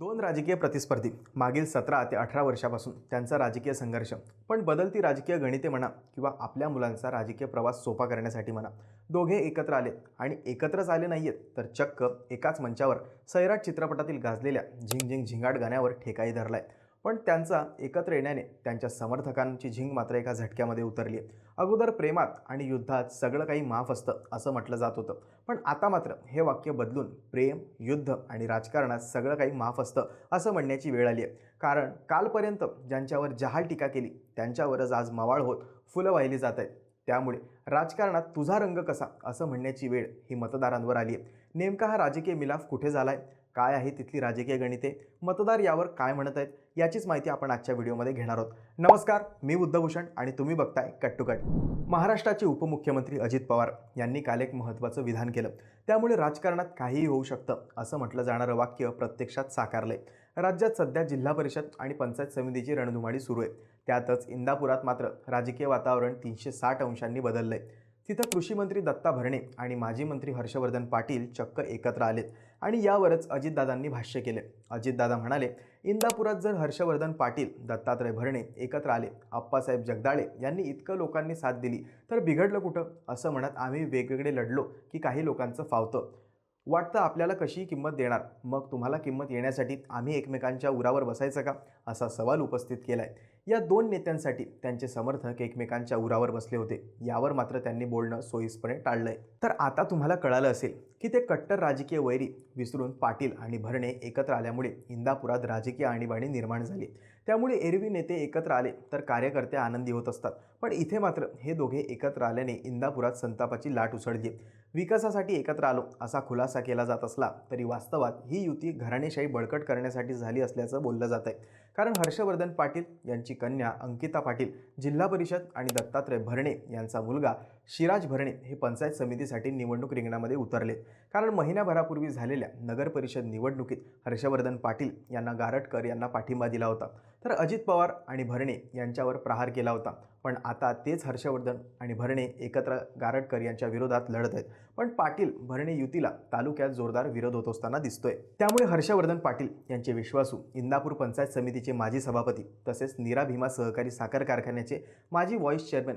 दोन राजकीय प्रतिस्पर्धी मागील सतरा ते अठरा वर्षापासून त्यांचा राजकीय संघर्ष. पण बदलती राजकीय गणिते म्हणा किंवा आपल्या मुलांचा राजकीय प्रवास सोपा करण्यासाठी म्हणा दोघे एकत्र आले आणि एकत्रच आले नाही आहेत तर चक्क एकाच मंचावर सैराट चित्रपटातील गाजलेल्या झिंग झिंग झिंगाट गाण्यावर ठेकाई धरलाय. पण त्यांचा एकत्र येण्याने त्यांच्या समर्थकांची झिंग मात्र एका झटक्यामध्ये उतरली. आहे अगोदर प्रेमात आणि युद्धात सगळं काही माफ असतं असं म्हटलं जात होतं. पण आता मात्र हे वाक्य बदलून प्रेम युद्ध आणि राजकारणात सगळं काही माफ असतं असं म्हणण्याची वेळ आली आहे. कारण कालपर्यंत ज्यांच्यावर जहाल टीका केली त्यांच्यावरच आज मवाळ होत फुलं वाहिली जात आहेत. त्यामुळे राजकारणात तुझा रंग कसा असं म्हणण्याची वेळ ही मतदारांवर आली आहे. नेमका हा राजकीय मिलाफ कुठे झाला आहे काय आहे तिथली राजकीय गणिते मतदार यावर काय म्हणत आहेत याचीच माहिती आपण आजच्या व्हिडिओमध्ये घेणार आहोत. नमस्कार मी बुद्धभूषण आणि तुम्ही बघताय कट टू कट. महाराष्ट्राचे उपमुख्यमंत्री अजित पवार यांनी काल एक महत्त्वाचं विधान केलं. त्यामुळे राजकारणात काहीही होऊ शकतं असं म्हटलं जाणारं वाक्य प्रत्यक्षात साकारलंय. राज्यात सध्या जिल्हा परिषद आणि पंचायत समितीची रणधुमाळी सुरू आहे. त्यातच इंदापुरात मात्र राजकीय वातावरण तीनशे साठ अंशांनी बदललंय. तिथं कृषी मंत्री दत्ता भरणे आणि माजी मंत्री हर्षवर्धन पाटील चक्क एकत्र आलेत आणि यावरच अजितदादांनी भाष्य केले. अजितदादा म्हणाले इंदापुरात जर हर्षवर्धन पाटील दत्तात्रय भरणे एकत्र आले आप्पासाहेब जगदाळे यांनी इतकं लोकांनी साथ दिली तर बिघडलं कुठं? असं म्हणत आम्ही वेगवेगळे लढलो की काही लोकांचं फावतं. वाटतं आपल्याला कशी किंमत देणार मग तुम्हाला किंमत येण्यासाठी आम्ही एकमेकांच्या उरावर बसायचं का? असा सवाल उपस्थित केला आहे या दोन नेत्यांसाठी त्यांचे समर्थक एकमेकांच्या उरावर बसले होते. यावर मात्र त्यांनी बोलणं सोयीस्पणे टाळलंय. तर आता तुम्हाला कळालं असेल की ते कट्टर राजकीय वैरी विसरून पाटील आणि भरणे एकत्र आल्यामुळे इंदापुरात राजकीय आणीबाणी निर्माण झाली. त्यामुळे एरवी नेते एकत्र आले तर कार्यकर्ते आनंदी होत असतात. पण इथे मात्र हे दोघे एकत्र आल्याने इंदापुरात संतापाची लाट उसळली विकासासाठी एकत्र आलो. असा खुलासा केला जात असला तरी वास्तवात ही युती घराणेशाही बळकट करण्यासाठी झाली असल्याचं बोललं जात आहे कारण हर्षवर्धन पाटील यांची कन्या अंकिता पाटील जिल्हा परिषद आणि दत्तात्रय भरणे यांचा मुलगा शिराज भरणे हे पंचायत समितीसाठी निवडणूक रिंगणामध्ये उतरले. कारण महिन्याभरापूर्वी झालेल्या नगरपरिषद निवडणुकीत हर्षवर्धन पाटील यांना गारटकर यांना पाठिंबा दिला होता. तर अजित पवार आणि भरणे यांच्यावर प्रहार केला होता. पण आता तेच हर्षवर्धन आणि भरणे एकत्र गारटकर यांच्या विरोधात लढत आहेत. पण पाटील भरणे युतीला तालुक्यात जोरदार विरोध होत असताना दिसतोय. त्यामुळे हर्षवर्धन पाटील यांचे विश्वासू इंदापूर पंचायत समितीचे माजी सभापती तसेच नीरा भीमा सहकारी साखर कारखान्याचे माजी व्हाईस चेअरमन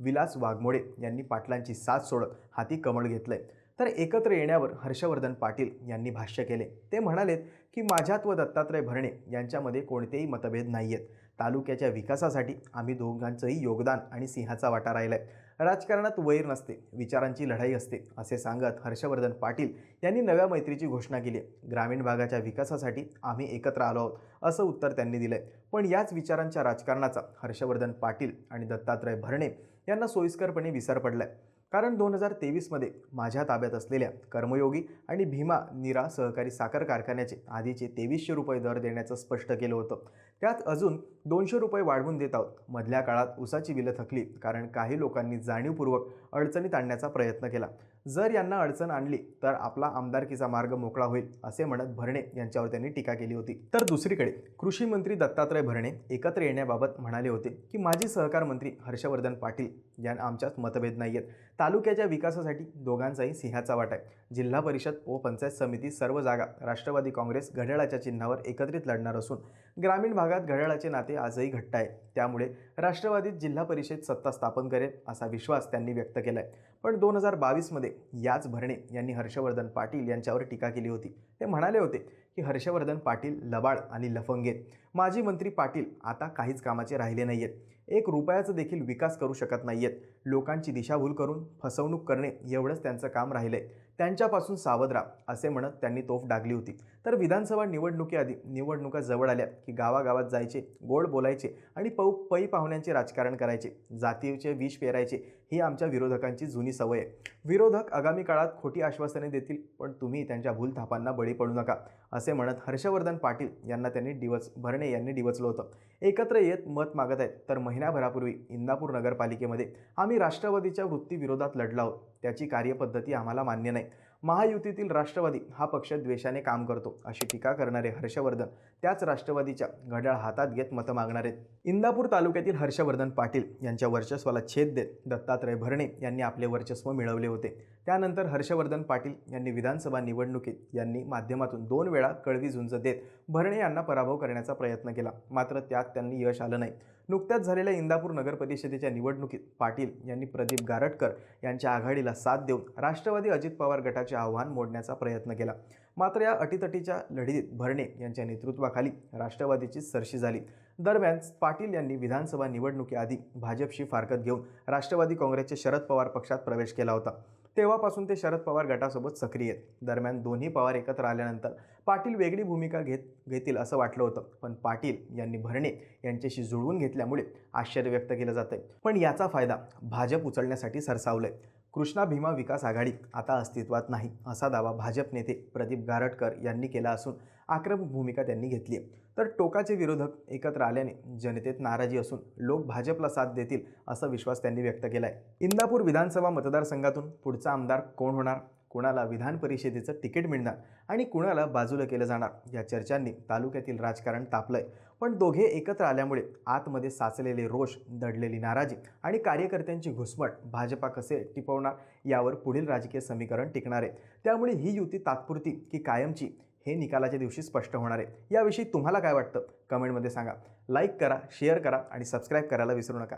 विलास वाघमोडे यांनी पाटलांची साथ सोडत हाती कमळ घेतलंय. तर एकत्र येण्यावर हर्षवर्धन पाटील यांनी भाष्य केले. ते म्हणालेत की माझ्यात व दत्तात्रय भरणे यांच्यामध्ये कोणतेही मतभेद नाही आहेत तालुक्याच्या विकासासाठी आम्ही दोघांचंही योगदान आणि सिंहाचा वाटा राहिला आहे राजकारणात वैर नसते विचारांची लढाई असते असे सांगत हर्षवर्धन पाटील यांनी नव्या मैत्रीची घोषणा केली. आहे ग्रामीण भागाच्या विकासासाठी आम्ही एकत्र आलो आहोत असं उत्तर त्यांनी दिलंय. पण याच विचारांच्या राजकारणाचा हर्षवर्धन पाटील आणि दत्तात्रय भरणे यांना सोयीस्करपणे विसर पडलाय. कारण दोन हजार तेवीसमध्ये माझ्या ताब्यात असलेल्या कर्मयोगी आणि भीमा निरा सहकारी साखर कारखान्याचे आधीचे तेवीसशे रुपये दर देण्याचं स्पष्ट केलं होतं. त्यात अजून दोनशे रुपये वाढवून देत आहोत. मधल्या काळात उसाची बिलं थकली कारण काही लोकांनी जाणीवपूर्वक अडचणीत आणण्याचा प्रयत्न केला. जर यांना अडचण आणली तर आपला आमदारकीचा मार्ग मोकळा होईल असे म्हणत भरणे यांच्यावर त्यांनी टीका केली होती. तर दुसरीकडे कृषी मंत्री दत्तात्रय भरणे एकत्र येण्याबाबत म्हणाले होते की माजी सहकार मंत्री हर्षवर्धन पाटील यांना आमच्यात मतभेद नाही आहेत तालुक्याच्या विकासासाठी दोघांचाही सिंहाचा वाटा आहे. जिल्हा परिषद व पंचायत समिती सर्व जागा राष्ट्रवादी काँग्रेस घड्याळाच्या चिन्हावर एकत्रित लढणार असून ग्रामीण भागात घड्याळाचे नाते आजही घट्ट आहे. त्यामुळे राष्ट्रवादीत जिल्हा परिषद सत्ता स्थापन करेल असा विश्वास त्यांनी व्यक्त केला आहे पण दोन हजार बावीसमध्ये याच भरणे यांनी हर्षवर्धन पाटील यांच्यावर टीका केली होती. ते म्हणाले होते की हर्षवर्धन पाटील लबाड आणि लफंगेत. माजी मंत्री पाटील आता काहीच कामाचे राहिले नाही आहेत एक रुपयाचं देखील विकास करू शकत नाही आहेत लोकांची दिशाभूल करून फसवणूक करणे एवढंच त्यांचं काम राहिलंय. त्यांच्यापासून सावध राहा असे म्हणत त्यांनी तोफ डागली होती. तर विधानसभा निवडणुकीआधी निवडणुका जवळ आल्या की गावागावात जायचे गोड बोलायचे आणि पौ पै पाहुण्यांचे राजकारण करायचे. जातीचे विष पेरायचे ही आमच्या विरोधकांची जुनी सवय आहे. विरोधक आगामी काळात खोटी आश्वासने देतील पण तुम्ही त्यांच्या भूलथापांना बळी पडू नका असे म्हणत हर्षवर्धन पाटील यांना त्यांनी डिवच भरणे यांनी डिवचलं होतं. एकत्र येत मत मागत आहेत तर महिन्याभरापूर्वी इंदापूर नगरपालिकेमध्ये आम्ही राष्ट्रवादीच्या वृत्तीविरोधात लढला आहोत. त्याची कार्यपद्धती आम्हाला मान्य नाही. महायुतीतील राष्ट्रवादी हा पक्ष द्वेषाने काम करतो अशी टीका करणारे हर्षवर्धन त्याच राष्ट्रवादीच्या घड्याळ हातात घेत मतं मागणार. आहेत इंदापूर तालुक्यातील हर्षवर्धन पाटील यांच्या वर्चस्वाला छेद देत दत्तात्रय भरणे यांनी आपले वर्चस्व मिळवले होते. त्यानंतर हर्षवर्धन पाटील यांनी विधानसभा निवडणुकीत यांनी माध्यमातून दोन वेळा कळवी झुंज देत भरणे यांना पराभव करण्याचा प्रयत्न केला. मात्र त्यात त्यांनी यश आलं नाही. नुकत्याच झालेल्या इंदापूर नगर परिषदेच्या निवडणुकीत पाटील यांनी प्रदीप गारटकर यांच्या आघाडीला साथ देऊन राष्ट्रवादी अजित पवार गटाचे आव्हान मोडण्याचा प्रयत्न केला. मात्र या अटीतटीच्या लढीत भरणे यांच्या नेतृत्वाखाली राष्ट्रवादीची सरशी झाली. दरम्यान पाटील यांनी विधानसभा निवडणुकीआधी भाजपशी फारकत घेऊन राष्ट्रवादी काँग्रेसचे शरद पवार पक्षात प्रवेश केला होता. तेव्हापासून ते शरद पवार गटासोबत सक्रिय आहेत. दरम्यान दोन्ही पवार एकत्र आल्यानंतर पाटील वेगळी भूमिका घेत घेतील असं वाटलं होतं. पण पाटील यांनी भरणे यांच्याशी जुळवून घेतल्यामुळे आश्चर्य व्यक्त केलं जात आहे पण याचा फायदा भाजप उचलण्यासाठी सरसावलंय. कृष्णा भीमा विकास आघाडी आता अस्तित्वात नाही असा दावा भाजप नेते प्रदीप गारटकर यांनी केला असून आक्रमक भूमिका त्यांनी घेतली आहे. तर टोकाचे विरोधक एकत्र आल्याने जनतेत नाराजी असून लोक भाजपला साथ देतील असा विश्वास त्यांनी व्यक्त केला आहे इंदापूर विधानसभा मतदारसंघातून पुढचा आमदार कोण होणार? कुणाला विधान परिषदेचं तिकीट मिळणार? आणि कुणाला बाजूला केलं जाणार? या चर्चांनी तालुक्यातील राजकारण तापलंय. पण दोघे एकत्र आल्यामुळे आतमध्ये साचलेले रोष दडलेली नाराजी आणि कार्यकर्त्यांची घुसमट भाजपा कसे टिपवणार यावर पुढील राजकीय समीकरण टिकणार आहे. त्यामुळे ही युती तात्पुरती की कायमची? हे निकालाच्या दिवशी स्पष्ट होणार आहे. याविषयी तुम्हाला काय वाटतं? कमेंटमध्ये सांगा. लाईक करा शेअर करा आणि सबस्क्राईब करायला विसरू नका.